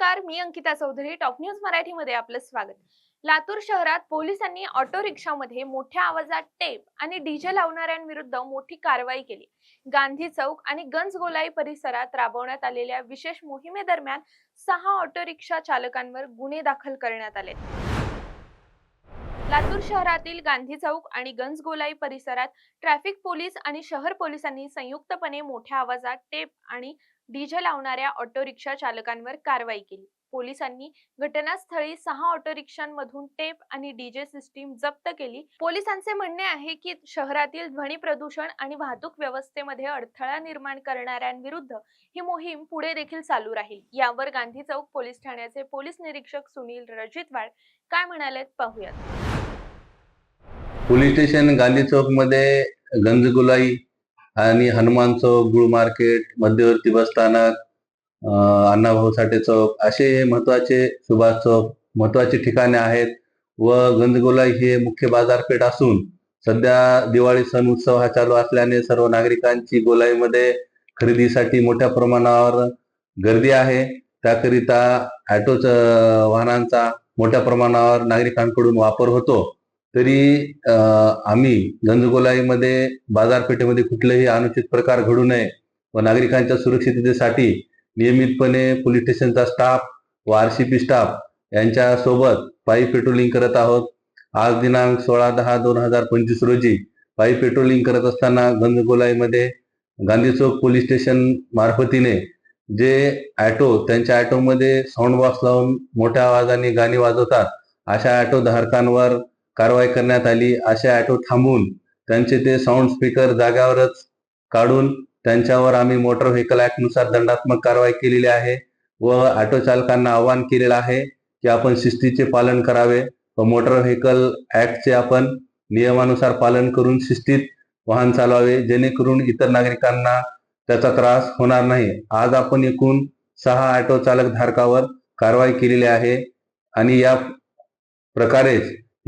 नमस्कार मी Ankita Chaudhari top news मराठीमध्ये आपलं स्वागत. लातूर शहरात पोलिसांनी ऑटो रिक्षामध्ये मोठ्या आवाजात टेप आणि डीजे लावणाऱ्यांविरुद्ध मोठी कारवाई केली. गांधी चौक आणि गंजगोलाई परिसरात राबवण्यात आलेल्या विशेष मोहिमेदरम्यान सहा ऑटो रिक्षा चालकांवर गुन्हे दाखल करण्यात आले. लातूर शहरातील गांधी चौक आणि गंजगोलाई परिसरात ट्रॅफिक पोलीस आणि शहर पोलिसांनी संयुक्तपणे मोठ्या आवाजात टेप आणि डीजे लावणाऱ्या ऑटो रिक्षा चालकांवर कारवाई केली. पोलिसांनी घटनास्थळी सहा ऑटो रिक्षांमधून टेप आणि डीजे सिस्टीम जप्त केली. पोलिसांचे म्हणणे आहे की शहरातील ध्वनी प्रदूषण आणि वाहतूक व्यवस्थेमध्ये अडथळा निर्माण करणाऱ्यांविरुद्ध ही मोहीम पुढे देखील चालू राहील. यावर गांधी चौक पोलीस ठाण्याचे पोलीस निरीक्षक सुनील रजितवाड काय म्हणालेत पाहूयात. पोलीस स्टेशन गांधी चौकमध्ये गंजगुलाई आणि हनुमान चौक गुळ मार्केट मध्यवर्ती बस स्थानक अण्णाभाऊ साठे चौक असे हे महत्त्वाचे सुभाष चौक महत्त्वाचे ठिकाणे आहेत व गंजगोलाई हे मुख्य बाजारपेठ असून सध्या दिवाळी सण उत्सव हा चालू असल्याने सर्व नागरिकांची गोलाईमध्ये खरेदीसाठी मोठ्या प्रमाणावर गर्दी आहे. त्याकरिता ऑटो वाहनांचा मोठ्या प्रमाणावर नागरिकांकडून वापर होतो. तरी आम्ही गंजगोलाईमध्ये बाजारपेठेमध्ये कुठलेही अनुचित प्रकार घडू नये व नागरिकांच्या सुरक्षिततेसाठी नियमितपणे पोलीस स्टेशनचा स्टाफ व आरसीपी स्टाफ यांच्या सोबत पायी पेट्रोलिंग करत आहोत. आज दिनांक सोळा दहा दोन हजार पंचवीस रोजी पायी पेट्रोलिंग करत असताना गंजगोलाईमध्ये गांधी चौक पोलीस स्टेशन मार्फतीने जे ॲटो त्यांच्या ॲटोमध्ये साऊंड बॉक्स लावून मोठ्या आवाजाने गाणी वाजवतात अशा ॲटो धारकांवर कारवाई करण्यात आली. असे ऑटो थांबवून त्यांचे ते साऊंड स्पीकर जाग्यावरच काढून त्यांच्यावर आम्ही मोटर व्हेकल ऍक्टनुसार दंडात्मक कारवाई केलेली आहे व ऑटो चालकांना आवाहन केलेलं आहे की आपण शिस्तीचे पालन करावे व मोटर व्हेकल ऍक्टचे आपण नियमानुसार पालन करून शिस्तीत वाहन चालवावे जेणेकरून इतर नागरिकांना त्याचा त्रास होणार नाही. आज आपण एकूण सहा ऑटो चालक धारकावर कारवाई केलेली आहे आणि या प्रकारेच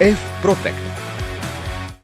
F-Protect